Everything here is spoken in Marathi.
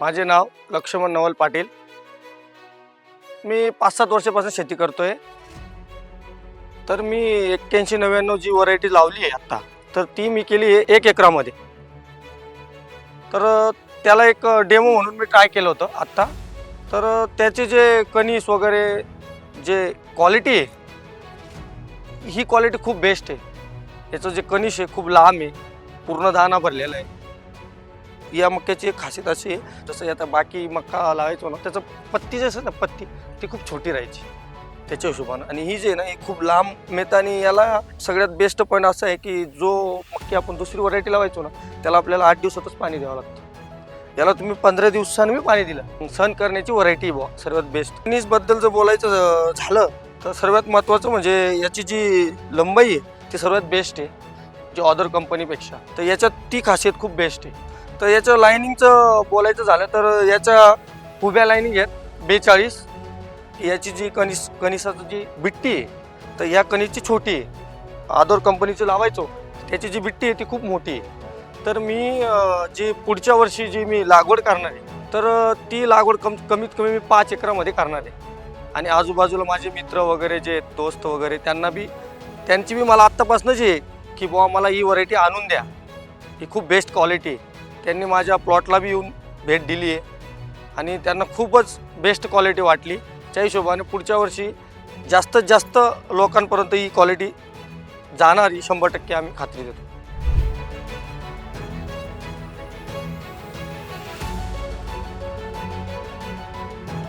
माझे नाव लक्ष्मण नवल पाटील. मी पाच सात वर्षापासून शेती करतोय. तर मी एक्क्याऐंशी नव्याण्णव जी व्हरायटी लावली आहे आत्ता तर ती मी केली आहे एक एकरामध्ये. तर त्याला एक डेमो म्हणून मी ट्राय केलं होतं आत्ता तर त्याचे जे कणीस वगैरे जे क्वालिटी आहे ही क्वालिटी खूप बेस्ट आहे. याचं जे कणीस आहे खूप लांब आहे. पूर्ण दाना भरलेला आहे. या मक्याची एक खासियत अशी आहे जसं आता बाकी मक्का लावायचो ना त्याचं पत्ती जे असेल ना पत्ती ती खूप छोटी राहायची त्याच्या हिशोबानं. आणि ही जी आहे ना ही खूप लांब मिळतं आणि याला सगळ्यात बेस्ट पॉईंट असं आहे की जो मक्की आपण दुसरी व्हरायटी लावायचो ना त्याला आपल्याला आठ दिवसातच पाणी द्यावं लागतं. याला तुम्ही पंधरा दिवसांनी मी पाणी दिलं. सण करण्याची व्हरायटी बुवा सर्वात बेस्टबद्दल जर बोलायचं झालं तर सर्वात महत्त्वाचं म्हणजे याची जी लंबाई आहे ती सर्वात बेस्ट आहे जी ऑदर कंपनीपेक्षा तर याच्यात ती खासियत खूप बेस्ट आहे. तर याचं लाईनिंगचं बोलायचं झालं तर याच्या उभ्या लाईनिंग आहेत बेचाळीस. याची जी कनिस कनिसाची जी बिट्टी आहे तर या कणीची छोटी आहे. आदोर कंपनीची लावायचो त्याची जी बिट्टी आहे ती खूप मोठी आहे. तर मी जी पुढच्या वर्षी जी मी लागवड करणार आहे तर ती लागवड कम कमीत कमी मी पाच एकरामध्ये करणार आहे. आणि आजूबाजूला माझे मित्र वगैरे जे आहेत, दोस्त वगैरे त्यांना बी त्यांची बी मला आत्तापासून आहे की बुवा मला ही व्हरायटी आणून द्या. ही खूप बेस्ट क्वालिटी आहे. त्यांनी माझ्या प्लॉटला बी येऊन भेट दिली आहे. आणि त्यांना खूपच बेस्ट क्वालिटी वाटली. त्या हिशोबाने पुढच्या वर्षी जास्तीत जास्त लोकांपर्यंत ही क्वालिटी जाणारी शंभर टक्के आम्ही खात्री देतो.